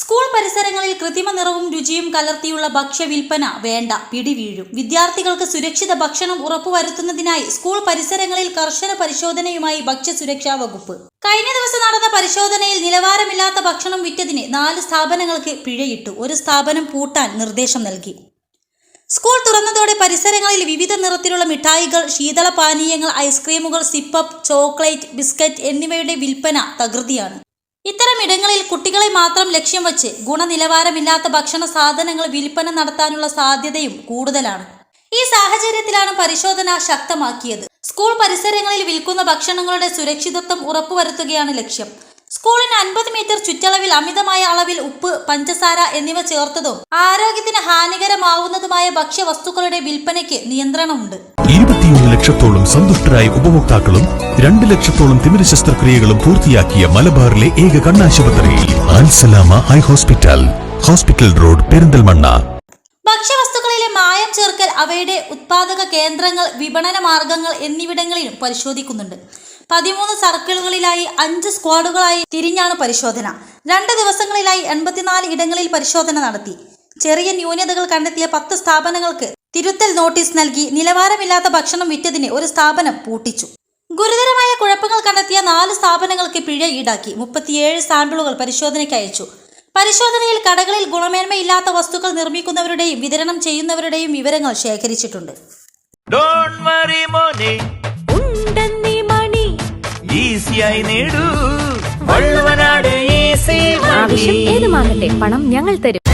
School പരിസരങ്ങളിൽ കൃത്രിമ നിറവും രുചിയും കലർത്തിയുള്ള ഭക്ഷ്യ വിൽപ്പന വേണ്ട പിടിവീഴും. വിദ്യാർത്ഥികൾക്ക് സുരക്ഷിത ഭക്ഷണം ഉറപ്പുവരുത്തുന്നതിനായി സ്കൂൾ പരിസരങ്ങളിൽ കർശന പരിശോധനയുമായി ഭക്ഷ്യസുരക്ഷാ വകുപ്പ്. കഴിഞ്ഞ ദിവസം നടന്ന പരിശോധനയിൽ നിലവാരമില്ലാത്ത ഭക്ഷണം വിറ്റതിന് നാല് സ്ഥാപനങ്ങൾക്ക് പിഴയിട്ടു. ഒരു സ്ഥാപനം പൂട്ടാൻ നിർദ്ദേശം നൽകി. സ്കൂൾ തുറന്നതോടെ പരിസരങ്ങളിൽ വിവിധ നിറത്തിലുള്ള മിഠായികൾ ശീതള പാനീയങ്ങൾ ഐസ്ക്രീമുകൾ സിപ്പപ്പ് ചോക്ലേറ്റ് ബിസ്ക്കറ്റ് എന്നിവയുടെ വിൽപ്പന തകൃതിയാണ്. ഇത്തരം ഇടങ്ങളിൽ കുട്ടികളെ മാത്രം ലക്ഷ്യം വച്ച് ഗുണനിലവാരമില്ലാത്ത ഭക്ഷണ സാധനങ്ങൾ വിൽപ്പന നടത്താനുള്ള സാധ്യതയും കൂടുതലാണ്. ഈ സാഹചര്യത്തിലാണ് പരിശോധന ശക്തമാക്കിയത്. സ്കൂൾ പരിസരങ്ങളിൽ വിൽക്കുന്ന ഭക്ഷണങ്ങളുടെ സുരക്ഷിതത്വം ഉറപ്പുവരുത്തുകയാണ് ലക്ഷ്യം. സ്കൂളിന് അൻപത് മീറ്റർ ചുറ്റളവിൽ അമിതമായ അളവിൽ ഉപ്പ് പഞ്ചസാര എന്നിവ ചേർത്തതും ആരോഗ്യത്തിന് ഹാനികരമാവുന്നതുമായ ഭക്ഷ്യവസ്തുക്കളുടെ വിൽപ്പനയ്ക്ക് നിയന്ത്രണമുണ്ട്. ഇരുപത്തിയൊന്ന് ലക്ഷത്തോളം സന്തുഷ്ടരായ ഉപഭോക്താക്കളും രണ്ട് ലക്ഷത്തോളം തിമിര ശസ്ത്രക്രിയകളും പൂർത്തിയാക്കിയ മലബാറിലെ ഏക കണ്ണാശുപത്രി Al Salama eye hospital hospital road Perinthalmanna. ഭക്ഷ്യവസ്തുക്കളിലെ മായം ചേർക്കൽ അവയുടെ ഉത്പാദക കേന്ദ്രങ്ങൾ വിപണന മാർഗങ്ങൾ എന്നിവിടങ്ങളിലും പരിശോധിക്കുന്നുണ്ട്. പതിമൂന്ന് സർക്കിളുകളിലായി അഞ്ച് സ്ക്വാഡുകളായി തിരിഞ്ഞാണ് പരിശോധന. രണ്ട് ദിവസങ്ങളിലായി എൺപത്തിനാല് ഇടങ്ങളിൽ പരിശോധന നടത്തി. ചെറിയ ന്യൂനതകൾ കണ്ടെത്തിയ പത്ത് സ്ഥാപനങ്ങൾക്ക് തിരുത്തൽ നോട്ടീസ് നൽകി നിലവാരമില്ലാത്ത ഭക്ഷണം വിറ്റതിന് ഒരു സ്ഥാപനം പൂട്ടിച്ചു. ഗുരുതരമായ കുഴപ്പങ്ങൾ കണ്ടെത്തിയ നാല് സ്ഥാപനങ്ങൾക്ക് പിഴ ഈടാക്കി. മുപ്പത്തിയേഴ് സാമ്പിളുകൾ പരിശോധനയ്ക്ക് അയച്ചു. പരിശോധനയിൽ കടകളിൽ ഗുണമേന്മയില്ലാത്ത വസ്തുക്കൾ നിർമ്മിക്കുന്നവരുടെയും വിതരണം ചെയ്യുന്നവരുടെയും വിവരങ്ങൾ ശേഖരിച്ചിട്ടുണ്ട്. ഡോൺ വറി മോനെ. ഉണ്ടെന്നീ മണി. ഈസിയായി നേടൂ. വള്ളുവനാട് ഈസി ആവശ്യം ഏതുമാകട്ടെ പണം ഞങ്ങൾ തരും.